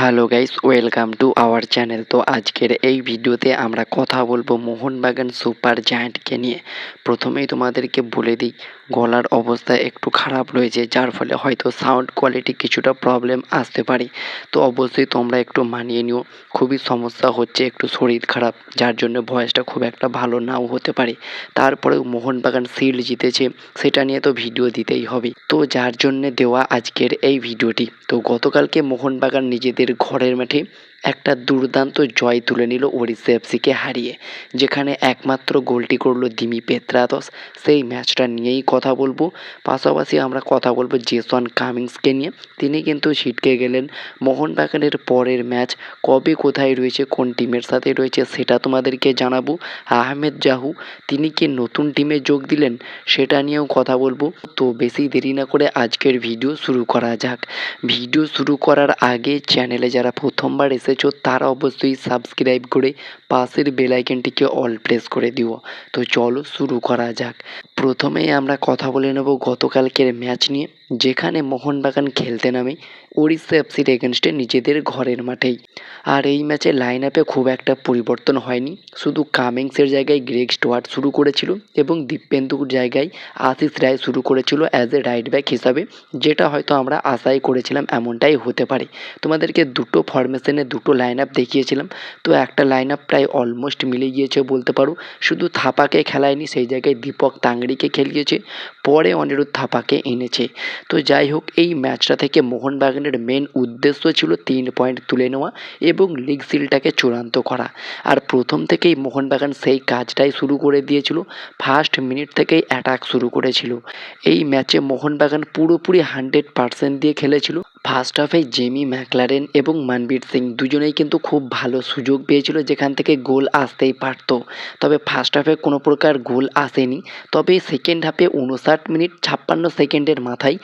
Hello guys, welcome to our channel. তো আজকের এই ভিডিওতে আমরা কথা বলব মোহনবাগান সুপার জায়ান্টকে নিয়ে। প্রথমেই তোমাদেরকে বলে দিই, গলার অবস্থা একটু খারাপ রয়েছে, যার ফলে হয়তো সাউন্ড কোয়ালিটি কিছুটা প্রবলেম আসতে পারে। তো অবশ্যই তোমরা একটু মানিয়ে নিও, খুবই সমস্যা হচ্ছে একটু শরীর খারাপ, যার জন্য ভয়েসটা খুব একটা ভালো নাও হতে পারে। তারপরেও মোহনবাগান শিল্ড জিতেছে, সেটা নিয়ে তো ভিডিও দিতেই হবে। তো যার জন্যে দেওয়া আজকের এই ভিডিওটি। তো গতকালকে মোহনবাগান নিজেদের ঘরের মাঠে একটা দুর্দান্ত জয় তুলে নিল ওড়িশা এফসিকে হারিয়ে, যেখানে একমাত্র গোলটি করল দিমি পেত্রাদস সেই ম্যাচটা নিয়েই কথা বলব। পাশাপাশি আমরা কথা বলব জেসন কামিংসকে নিয়ে। তিনি কিন্তু ছিটকে গেলেন মোহনবাগানের পরের ম্যাচ। কবে কোথায় রয়েছে, কোন টিমের সাথে রয়েছে সেটা তোমাদেরকে জানাব। আহমেদ জাহু, তিনি কি নতুন টিমে যোগ দিলেন সেটা নিয়েও কথা বলব। তো বেশি দেরি না করে আজকের ভিডিও শুরু করা যাক। ভিডিও শুরু করার আগে চ্যানেলে যারা প্রথমবার এসেছ তারা অবশ্যই সাবস্ক্রাইব করে পাশের বেল আইকনটিকে অল প্রেস করে দিও। তো চলো শুরু করা যাক। প্রথমেই আমরা কথা বলে নেব গতকালকের ম্যাচ নিয়ে, যেখানে মোহনবাগান খেলতে নামে উড়িষ্যা এফসির এগেনস্টে নিজেদের ঘরের মাঠেই। আর এই ম্যাচে লাইন আপে খুব একটা পরিবর্তন হয়নি। শুধু কামিংসের জায়গায় গ্রেগ স্টুয়ার্ট শুরু করেছিল এবং দীপেন্দুর জায়গায় আশিস রায় শুরু করেছিল অ্যাজ এ রাইট ব্যাক হিসাবে, যেটা হয়তো আমরা আশাই করেছিলাম এমনটাই হতে পারে। তোমাদেরকে দুটো ফরমেশনে দুটো লাইন আপ দেখিয়েছিলাম। তো একটা লাইন আপ প্রায় অলমোস্ট মিলে গিয়েছে বলতে পারো। শুধু থাপাকে খেলায়নি, সেই জায়গায় দীপক তাংড়িকে খেলিয়েছে। পরে অনিরুদ্ধ থাপাকে এনেছে। তো যাই হোক, এই ম্যাচটা থেকে মোহনবাগানের মেন উদ্দেশ্য ছিল তিন পয়েন্ট তুলে নেওয়া এবং লিগ সিলটাকে চূড়ান্ত করা। আর প্রথম থেকেই মোহনবাগান সেই কাজটাই শুরু করে দিয়েছিল। ফার্স্ট মিনিট থেকেই অ্যাটাক শুরু করেছিল। এই ম্যাচে মোহনবাগান পুরোপুরি হান্ড্রেড পার্সেন্ট দিয়ে খেলেছিল। ফার্স্ট হাফে জেমি ম্যাকলারেন এবং মানবীর সিং দুজনেই কিন্তু খুব ভালো সুযোগ পেয়েছিল যেখান থেকে গোল আসতেই পারত। তবে ফার্স্ট হাফে কোনো প্রকার গোল আসেনি। তবে সেকেন্ড হাফে উনষাট মিনিট ছাপ্পান্ন সেকেন্ডের মাথায়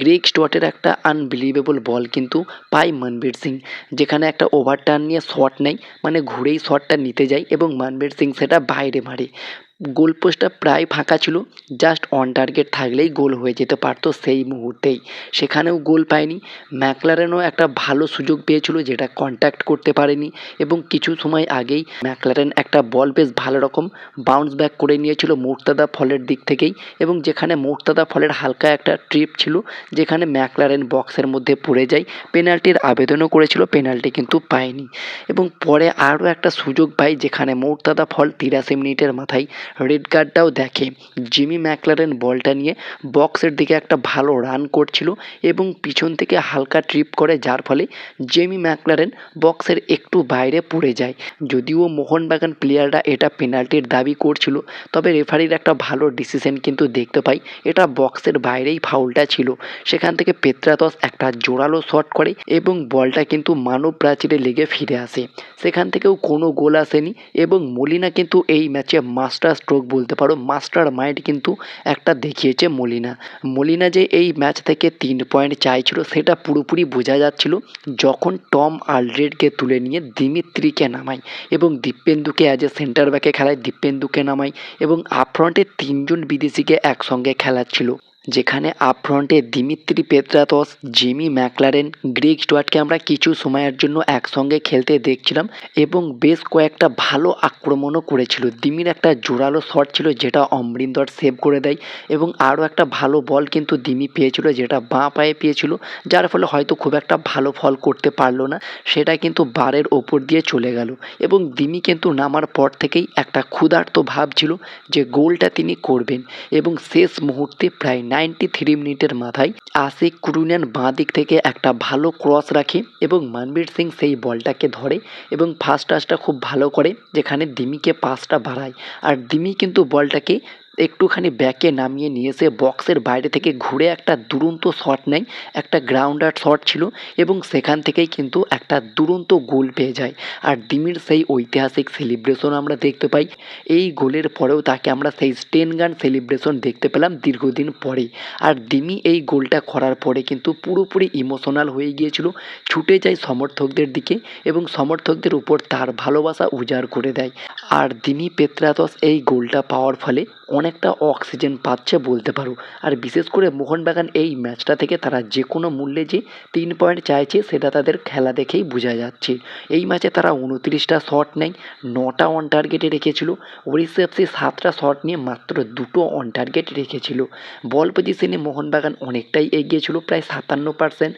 গ্রেক স্টুয়ার্টের একটা আনবিলিভেবল বল কিন্তু পায় মনবীর সিং যেখানে একটা ওভারটার্ন নিয়ে শট নেয় মানে ঘুরেই শটটা নিতে যায় এবং মনবীর সিং সেটা বাইরে মারে। গোল পোস্টটা প্রায় ফাঁকা ছিল জাস্ট অন টার্গেট থাকলেই গোল হয়ে যেতে পারতো সেই মুহূর্তেই। সেখানেও গোল পায়নি। ম্যাকলারেনও একটা ভালো সুযোগ পেয়েছিল যেটা কন্ট্যাক্ট করতে পারেনি এবং কিছু সময় আগেই ম্যাকলারেন একটা বল বেশ ভালো রকম বাউন্স ব্যাক করে নিয়েছিল মুর্তাদা ফলের দিক থেকেই এবং যেখানে মুর্তাদা ফলের হালকা একটা ট্রিপ ছিল, যেখানে ম্যাকলারেন বক্সের মধ্যে পড়ে যায় পেনাল্টির আবেদনও করেছিল পেনাল্টি কিন্তু পায়নি। এবং পরে আরও একটা সুযোগ পাই যেখানে মুর্তাদা ফল তিরাশি মিনিটের মাথায় রেড কার্ডটাও দেখে। জিমি ম্যাকলারেন বলটা নিয়ে বক্সের দিকে একটা ভালো রান করছিল এবং পিছন থেকে হালকা ট্রিপ করে, যার ফলে জেমি ম্যাকলারেন বক্সের একটু বাইরে পড়ে যায়। যদিও মোহনবাগান প্লেয়াররা এটা পেনাল্টির দাবি করছিল, তবে রেফারির একটা ভালো ডিসিশন কিন্তু দেখতে পাই। এটা বক্সের বাইরেই ফাউলটা ছিল। সেখান থেকে পেত্রাতস একটা জোরালো শট করে এবং বলটা কিন্তু মানব প্রাচীরে লেগে ফিরে আসে। সেখান থেকেও কোনো গোল আসেনি এবং মলিনা কিন্তু এই ম্যাচে মাস্টার স্ট্রোক বলতে পারো মাস্টার মাইন্ড কিন্তু একটা দেখিয়েছে মলিনা। মলিনা যে এই ম্যাচ থেকে তিন পয়েন্ট চাইছিল, সেটা পুরোপুরি বোঝা যাচ্ছিল যখন টম আলড্রেডকে তুলে নিয়ে দিমিত্রিকে নামায় এবং দীপেন্দুকে অ্যাজ এ সেন্টার ব্যাকে খেলায় দীপেন্দুকে নামায় এবং আপফ্রন্টে তিনজন বিদেশিকে একসঙ্গে খেলাচ্ছিল। যেখানে আপফ্রন্টে Dimitri Petratos, Jimmy McLaren, Greg স্টুয়ার্টকে আমরা কিছু সময়ের জন্য একসঙ্গে খেলতে দেখছিলাম এবং বেশ কয়েকটা ভালো আক্রমণও করেছিল। দিমির একটা জোরালো শট ছিল যেটা অমরিন্দর সেভ করে দেয় এবং আরও একটা ভালো বল কিন্তু দিমি পেয়েছিল যেটা বাঁ পায়ে পেয়েছিল, যার ফলে হয়তো খুব একটা ভালো ফল করতে পারল না, সেটা কিন্তু বারের ওপর দিয়ে চলে গেল এবং দিমি কিন্তু নামার পর থেকেই একটা ক্ষুধার্ত ভাব ছিল যে গোলটা তিনি করবেন এবং শেষ মুহূর্তে প্রায় নাইনটি থ্রি মিনিটের মাথায় আশিক কুরুনিয়ান বাঁ দিক থেকে একটা ভালো ক্রস রাখে এবং মানবীর সিং সেই বলটাকে ধরে এবং ফার্স্ট টাচটা খুব ভালো করে, যেখানে দিমিকে পাসটা বাড়ায়। আর দিমি কিন্তু বলটাকে একটুখানি ব্যাকে নামিয়ে নিয়ে এসে বক্সের বাইরে থেকে ঘুরে একটা দুরন্ত শট নেয়। একটা গ্রাউন্ডার শট ছিল এবং সেখান থেকেই কিন্তু একটা দুরন্ত গোল পেয়ে যায়। আর দিমির সেই ঐতিহাসিক সেলিব্রেশন আমরা দেখতে পাই। এই গোলের পরেও তাকে আমরা সেই স্টেন গান সেলিব্রেশন দেখতে পেলাম দীর্ঘদিন পরে আর দিমি এই গোলটা করার পরে কিন্তু পুরোপুরি ইমোশনাল হয়ে গিয়েছিল। ছুটে যায় সমর্থকদের দিকে এবং সমর্থকদের উপর তার ভালোবাসা উজাড় করে দেয়। আর দিমি পেত্রাতস এই গোলটা পাওয়ার ফলে অনেক অনেকটা অক্সিজেন পাচ্ছে বলতে পারো। আর বিশেষ করে মোহনবাগান এই ম্যাচটা থেকে তারা যে কোনো মূল্যে যে তিন পয়েন্ট চাইছে, সেটা তাদের খেলা দেখেই বোঝা যাচ্ছে। এই ম্যাচে তারা উনত্রিশটা শট নেয়, নটা অন টার্গেটে রেখেছিল। এফসি সাতটা শট নিয়ে মাত্র দুটো অন টার্গেট রেখেছিল। বল পজিশনে মোহনবাগান অনেকটাই এগিয়ে ছিল, প্রায় সাতান্ন পার্সেন্ট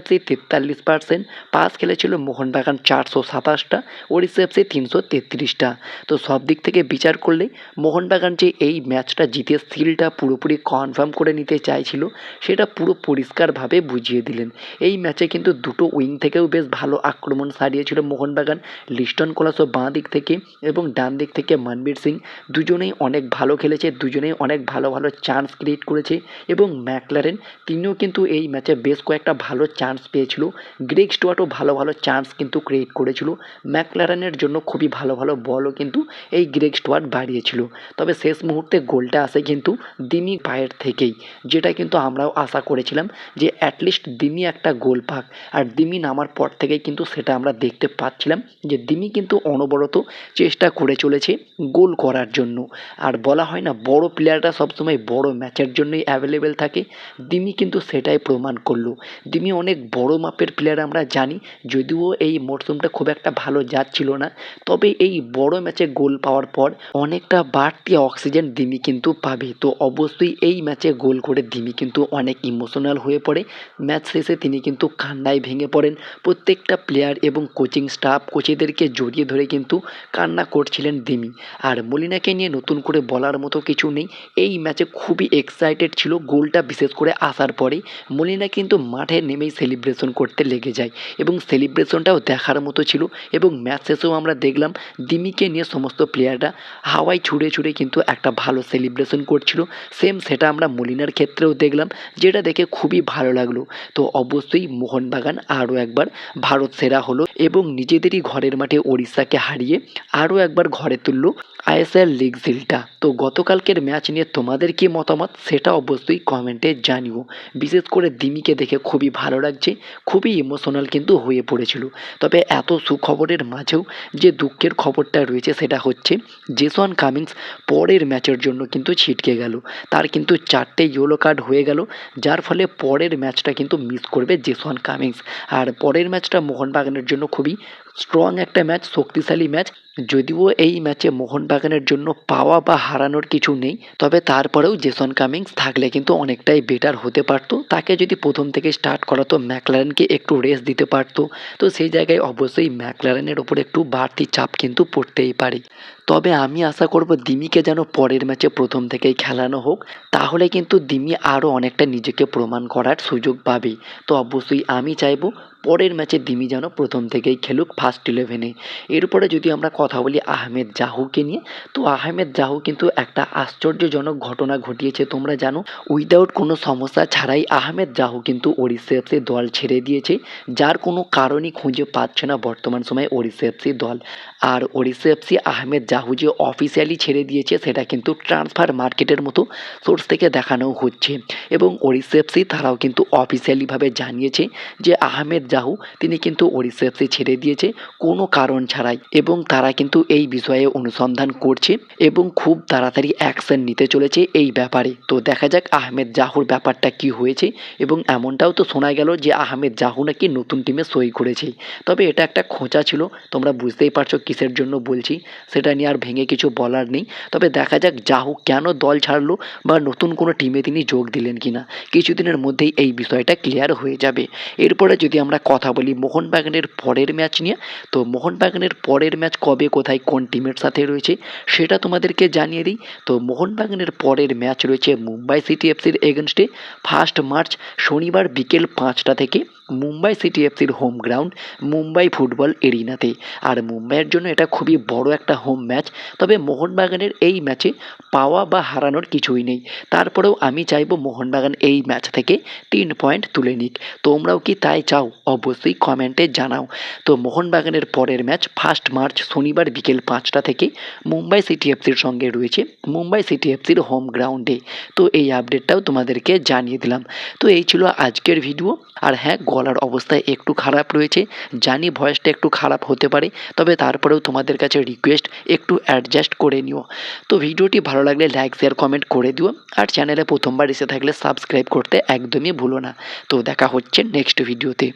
এফসি তেতাল্লিশ পার্সেন্ট পাস খেলেছিল মোহনবাগান চারশো সাতাশটা, ওড়িশা এফসি তিনশো তেত্রিশটা। তো সব দিক থেকে বিচার করলে মোহনবাগান যে এই ম্যাচটা জিতে সিলটা পুরোপুরি কনফার্ম করে নিতে চাইছিল, সেটা পুরো পরিষ্কারভাবে বুঝিয়ে দিলেন। এই ম্যাচে কিন্তু দুটো উইং থেকেও বেশ ভালো আক্রমণ সারিয়েছিল মোহনবাগান, লিস্টন কোলাসো বাঁ দিক থেকে এবং ডান দিক থেকে মনবীর সিং। দুজনেই অনেক ভালো খেলেছে, দুজনেই অনেক ভালো ভালো চান্স ক্রিয়েট করেছে এবং ম্যাকলারেন তিনিও কিন্তু এই ম্যাচে বেশ কয়েকটা ভালো চান্স পেয়েছিল। গ্রেগ স্টুয়ার্টও ভালো ভালো চান্স কিন্তু ক্রিয়েট করেছিল। ম্যাকলারেনের জন্য খুবই ভালো ভালো বলও কিন্তু এই গ্রেগ স্টুয়ার্ট বাড়িয়েছিল। তবে শেষ মুহূর্তে গোলটা আসে কিন্তু দিমি পায়ের থেকেই, যেটা কিন্তু আমরাও আশা করেছিলাম যে অ্যাটলিস্ট দিমি একটা গোল পাক। আর দিমি নামার পর থেকেই কিন্তু সেটা আমরা দেখতে পাচ্ছিলাম যে দিমি কিন্তু অনবরত চেষ্টা করে চলেছে গোল করার জন্য। আর বলা হয় না, বড় প্লেয়াররা সবসময় বড় ম্যাচের জন্যই অ্যাভেলেবেল থাকে। দিমি কিন্তু সেটাই প্রমাণ করল। দিমি অনেক বড় মাপের প্লেয়ার আমরা জানি, যদিও এই মরশুমটা খুব একটা ভালো যাচ্ছিল না। তবে এই বড় ম্যাচে গোল পাওয়ার পর অনেকটা বাড়তি অক্সিজেন দিমি কিন্তু পাবে। তো অবশ্যই এই ম্যাচে গোল করে দিমি কিন্তু অনেক ইমোশনাল হয়ে পড়ে। ম্যাচ শেষে তিনি কিন্তু কান্নায় ভেঙে পড়েন। প্রত্যেকটা প্লেয়ার এবং কোচিং স্টাফ কোচেদেরকে জড়িয়ে ধরে কিন্তু কান্না করছিলেন দিমি। আর মলিনাকে নিয়ে নতুন করে বলার মতো কিছু নেই। এই ম্যাচে খুবই এক্সাইটেড ছিল, গোলটা বিশেষ করে আসার পরে। মলিনা কিন্তু মাঠে নেমেই সেলিব্রেশন করতে লেগে যায় এবং সেলিব্রেশনটাও দেখার মতো ছিল এবং ম্যাচ শেষেও আমরা দেখলাম দিমিকে নিয়ে সমস্ত প্লেয়াররা হাওয়ায় ছুঁড়ে ছুঁড়ে কিন্তু একটা ভালো সেলিব্রেশন করছিল। সেম সেটা আমরা মলিনার ক্ষেত্রেও দেখলাম, যেটা দেখে খুবই ভালো লাগল। তো অবশ্যই মোহনবাগান আরও একবার ভারত সেরা হলো এবং নিজেদেরই ঘরের মাঠে ওড়িশাকে হারিয়ে আরও একবার ঘরে তুললো। আইএসএল লিগ সিলটা তো গতকালকের ম্যাচ নিয়ে তোমাদের কি মতামত? সেটা অবশ্যই কমেন্টে জানিও। বিশেষ করে দিমিকে দেখে খুবই ভালো লাগছে, খুবই ইমোশনাল কিন্তু হয়ে পড়েছিল। তবে এত সুখবরের মাঝেও যে দুঃখের খবরটা রয়েছে সেটা হচ্ছে জেসন কামিংস পরের ম্যাচের জন্য কিন্তু ছিটকে গেল। তার কিন্তু চারটে ইয়েলো কার্ড হয়ে গেল, যার ফলে পরের ম্যাচটা কিন্তু মিস করবে জেসন কামিংস আর পরের ম্যাচটা মোহনবাগানের জন্য খুবই স্ট্রং একটা ম্যাচ, শক্তিশালী ম্যাচ। যদিও এই ম্যাচে মোহনবাগানের জন্য পাওয়া বা হারানোর কিছু নেই, তবে তারপরেও জেসন কামিংস থাকলে কিন্তু অনেকটাই বেটার হতে পারতো। তাকে যদি প্রথম থেকে স্টার্ট করাতো ম্যাকলারেনকে একটু রেস্ট দিতে পারতো। তো সেই জায়গায় অবশ্যই ম্যাকলারেনের ওপর একটু বাড়তি চাপ কিন্তু পড়তেই পারে। তবে আমি আশা করব দিমিকে যেন পরের ম্যাচে প্রথম থেকেই খেলানো হোক, তাহলে কিন্তু দিমি আরও অনেকটা নিজেকে প্রমাণ করার সুযোগ পাবে। তো অবশ্যই আমি চাইব পরের ম্যাচে দিমি যেন প্রথম থেকেই খেলুক ফার্স্ট ইলেভেনে এরপরে যদি আমরা কথা বলি আহমেদ জাহুকে নিয়ে, তো আহমেদ জাহু কিন্তু একটা আশ্চর্যজনক ঘটনা ঘটিয়েছে, তোমরা জানো? উইদাউট কোনো সমস্যা ছাড়াই আহমেদ জাহু কিন্তু ওড়িশা এফসি দল ছেড়ে দিয়েছে, যার কোনো কারণই খুঁজে পাচ্ছে না বর্তমান সময়ে ওড়িশা এফসি দল। আর ওড়িশা এফসি আহমেদ জাহু যে অফিসিয়ালি ছেড়ে দিয়েছে, সেটা কিন্তু ট্রান্সফার মার্কেটের মতো সোর্স থেকে দেখানো হচ্ছে। এবং ওড়িশা এফসি তারাও কিন্তু অফিসিয়ালিভাবে জানিয়েছে যে আহমেদ জাহু তিনি কিন্তু ওড়িশা এফসি ছেড়ে দিয়েছে কোনো কারণ ছাড়াই এবং তারা কিন্তু এই বিষয়ে অনুসন্ধান করছে এবং খুব তাড়াতাড়ি অ্যাকশন নিতে চলেছে এই ব্যাপারে। তো দেখা যাক আহমেদ জাহুর ব্যাপারটা কি হয়েছে এবং এমনটাও তো শোনা গেল যে আহমেদ জাহু নাকি নতুন টিমে সই করেছে। তবে এটা একটা খোঁচা ছিল, তোমরা বুঝতেই পারছ কিসের জন্য বলছি, সেটা নিয়ে আর ভেঙে কিছু বলার নেই। তবে দেখা যাক জাহু কেন দল ছাড়লো বা নতুন কোনো টিমে তিনি যোগ দিলেন কিনা। কিছুদিনের মধ্যেই এই বিষয়টা ক্লিয়ার হয়ে যাবে। এরপরে যদি আমরা কথা বলি। মোহনবাগানের পরের ম্যাচ নিয়ে। তো মোহনবাগানের পরের ম্যাচ কবে, কোথায়, কোন টিমের সাথে রয়েছে, সেটা তোমাদেরকে জানিয়ে দিই। তো মোহনবাগানের পরের ম্যাচ রয়েছে মুম্বাই সিটি এফসির এগেনস্টে। ফার্স্ট মার্চ শনিবার বিকেল পাঁচটা থেকে। মুম্বাই সিটি এফসির হোম গ্রাউন্ড মুম্বাই ফুটবল এরিনাতে। আর মুম্বাইয়ের জন্য এটা খুবই বড় একটা হোম ম্যাচ তবে মোহনবাগানের এই ম্যাচে পাওয়া বা হারানোর কিছুই নেই। তারপরেও আমি চাইব মোহনবাগান এই ম্যাচ থেকে তিন পয়েন্ট তুলে নিক। তোমরাও কি তাই চাও? অবশ্যই কমেন্টে জানাও। তো মোহনবাগানের পরের ম্যাচ ফার্স্ট মার্চ শনিবার বিকেল পাঁচটা থেকে মুম্বাই সিটি এফসির সঙ্গে রয়েছে মুম্বাই সিটি এফসির হোম গ্রাউন্ডে তো এই আপডেটটাও তোমাদেরকে জানিয়ে দিলাম। তো এই ছিল আজকের ভিডিও আর হ্যাঁ গলার অবস্থায় একটু খারাপ রয়েছে। জানি ভয়েসটা একটু খারাপ হতে পারে, তবে তারপরেও তোমাদের কাছে রিকোয়েস্ট একটু অ্যাডজাস্ট করে নিও। তো ভিডিওটি ভালো লাগলে লাইক শেয়ার কমেন্ট করে দিও। আর চ্যানেলে প্রথমবার এসে থাকলে সাবস্ক্রাইব করতে একদমই ভুলো না। তো দেখা হচ্ছে নেক্সট ভিডিওতে